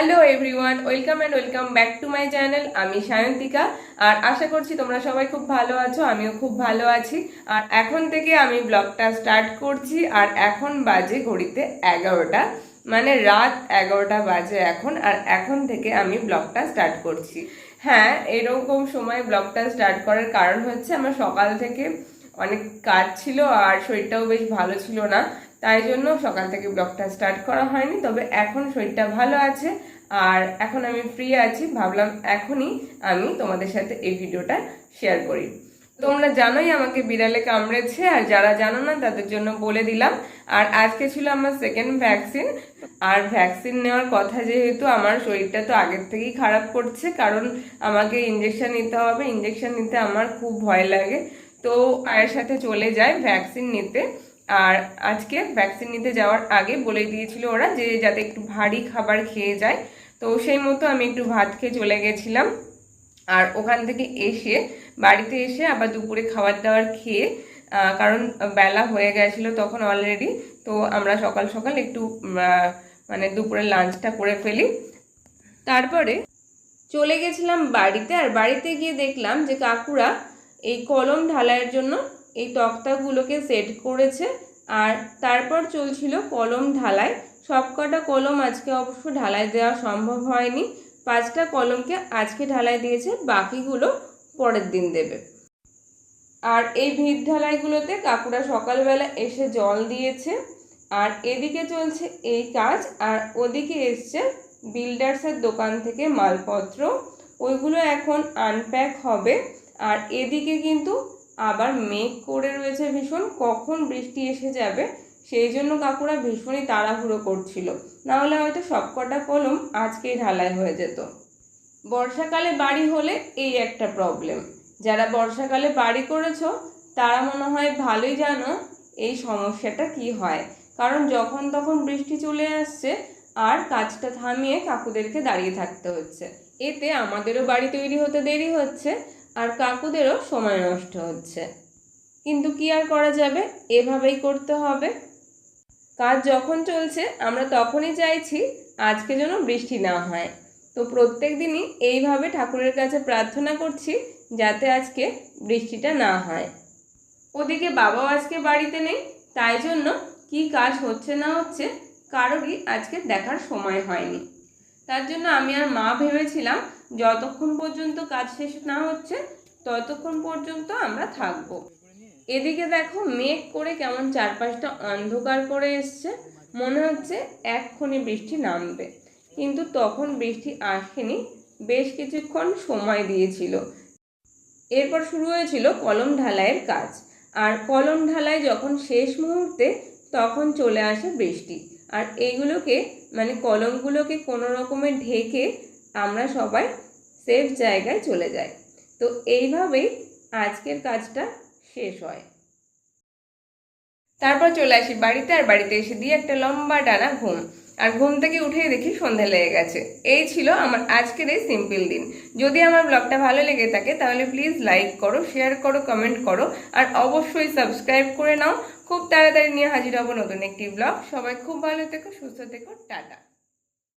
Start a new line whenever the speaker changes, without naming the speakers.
Hello everyone welcome and welcome back to my channel আমি সায়ন্তিকা আর আশা করছি তোমরা সবাই খুব ভালো আছো, আমিও খুব ভালো আছি। আর এখন থেকে আমি ব্লগটা স্টার্ট করছি, আর এখন বাজে ঘড়িতে এগারোটা মানে রাত এগারোটা বাজে এখন, আর এখন থেকে আমি ব্লগটা স্টার্ট করছি। হ্যাঁ এরকম সময় ব্লগটা স্টার্ট করার কারণ হচ্ছে আমার সকাল থেকে অনেক কাজ ছিল, আর শরীরটাও বেশ ভালো ছিল না। তাই জন্য সকাল থেকে ব্লগটা স্টার্ট করা হয়নি, তবে এখন শরীরটা ভালো আছে। আর এখন আমি ফ্রি আছি, ভাবলাম এখনই আমি তোমাদের সাথে এই ভিডিওটা শেয়ার করি। তোমরা জানোই আমাকে বিড়ালে কামড়েছে, আর যারা জানো না তাদের জন্য বলে দিলাম। আর আজকে ছিল আমার সেকেন্ড ভ্যাকসিন আর ভ্যাকসিন নেওয়ার কথা যেহেতু, আমার শরীরটা তো আগের থেকেই খারাপ করছে, কারণ আমাকে ইঞ্জেকশন নিতে হবে। ইঞ্জেকশন নিতে আমার খুব ভয় লাগে। তো আয়ের সাথে চলে যায় ভ্যাকসিন নিতে। আর আজকে ভ্যাকসিন নিতে যাওয়ার আগে বলে দিয়েছিল ওরা যে যাতে একটু ভারী খাবার খেয়ে যায়। তো সেই মতো আমি একটু ভাত খেয়ে চলে গেছিলাম। আর ওখান থেকে এসে, বাড়িতে এসে আবার দুপুরে খাবার দাবার খেয়ে কারণ বেলা হয়ে গেছিল তখন অলরেডি তো আমরা সকাল সকাল একটু মানে দুপুরে লাঞ্চটা করে ফেলি। তারপরে চলে গেছিলাম বাড়িতে। আর বাড়িতে গিয়ে দেখলাম যে কাকুরা এই কলম ঢালাইয়ের জন্য এই তক্তাগুলোকে সেট করেছে আর তারপর চলছিল কলম ঢালাই। সবকটা কলম আজকে অবশ্য ঢালাই দেওয়া সম্ভব হয়নি। পাঁচটা কলমকে আজকে ঢালাই দিয়েছে, বাকিগুলো পরের দিন দেবে। আর এই ভিত ঢালাইগুলোতে কাকুরা সকালবেলা এসে জল দিয়েছে। আর এদিকে চলছে এই কাজ, আর ওদিকে এসছে বিল্ডার্সের দোকান থেকে মালপত্র। ওইগুলো এখন আনপ্যাক হবে। আর এদিকে কিন্তু আবার মেঘ করে রয়েছে ভীষণ, কখন বৃষ্টি এসে যাবে, সেই জন্য কাকুরা ভীষণই তাড়াহুড়ো করছিল। নাহলে হয়তো সবকটা কলম আজকেই ঢালাই হয়ে যেত। বর্ষাকালে বাড়ি হলে এই একটা প্রবলেম যারা বর্ষাকালে বাড়ি করেছ, তারা মনে হয় ভালোই জানো এই সমস্যাটা কি হয়। কারণ যখন তখন বৃষ্টি চলে আসছে, আর কাজটা থামিয়ে কাকুদেরকে দাঁড়িয়ে থাকতে হচ্ছে। এতে আমাদেরও বাড়ি তৈরি হতে দেরি হচ্ছে আর কাকুদেরও সময় নষ্ট হচ্ছে। কিন্তু কি আর করা যাবে? এভাবেই করতে হবে। কাজ যখন চলছে, আমরা তখনই চাইছি আজকে যেন বৃষ্টি না হয়। তো প্রত্যেক দিনই এইভাবে ঠাকুরের কাছে প্রার্থনা করছি যাতে আজকে বৃষ্টিটা না হয়। ওদিকে বাবাও আজকে বাড়িতে নেই, তাই জন্য কি কাজ হচ্ছে না হচ্ছে কারোরই আজকে দেখার সময় হয়নি। তার জন্য আমি আর মা ভেবেছিলাম, যতক্ষণ পর্যন্ত কাজ শেষ না হচ্ছে, ততক্ষণ পর্যন্ত আমরা থাকব। এদিকে দেখো মেঘ করে কেমন চারপাশটা অন্ধকার করে এসছে। মনে হচ্ছে এক্ষুনি বৃষ্টি নামবে। কিন্তু তখন বৃষ্টি আসেনি, বেশ কিছুক্ষণ সময় দিয়েছিল। এরপর শুরু হয়েছিল কলম ঢালাইয়ের কাজ। আর কলম ঢালাই যখন শেষ মুহূর্তে, তখন চলে আসে বৃষ্টি। আর এইগুলোকে মানে কলমগুলোকে কোনো রকমে ঢেকে আমরা সবাই সেফ জায়গায় চলে যাই। তো এইভাবেই আজকের কাজটা শেষ হয়। তারপর চলে আসি বাড়িতে, আর বাড়িতে এসে দিয়ে একটা লম্বা টানা ঘুম। আর ঘুম থেকে উঠেই দেখি সন্ধে লেগে গেছে। এই ছিল আমার আজকের এই সিম্পল দিন। যদি আমার ব্লগটা ভালো লেগে থাকে, তাহলে প্লিজ লাইক করো শেয়ার করো কমেন্ট করো, আর অবশ্যই সাবস্ক্রাইব করে নাও। খুব তাড়াতাড়ি নিয়ে হাজির হব নতুন একটি ব্লগ সবাই খুব ভালো থেকো, সুস্থ থেকো, টাটা।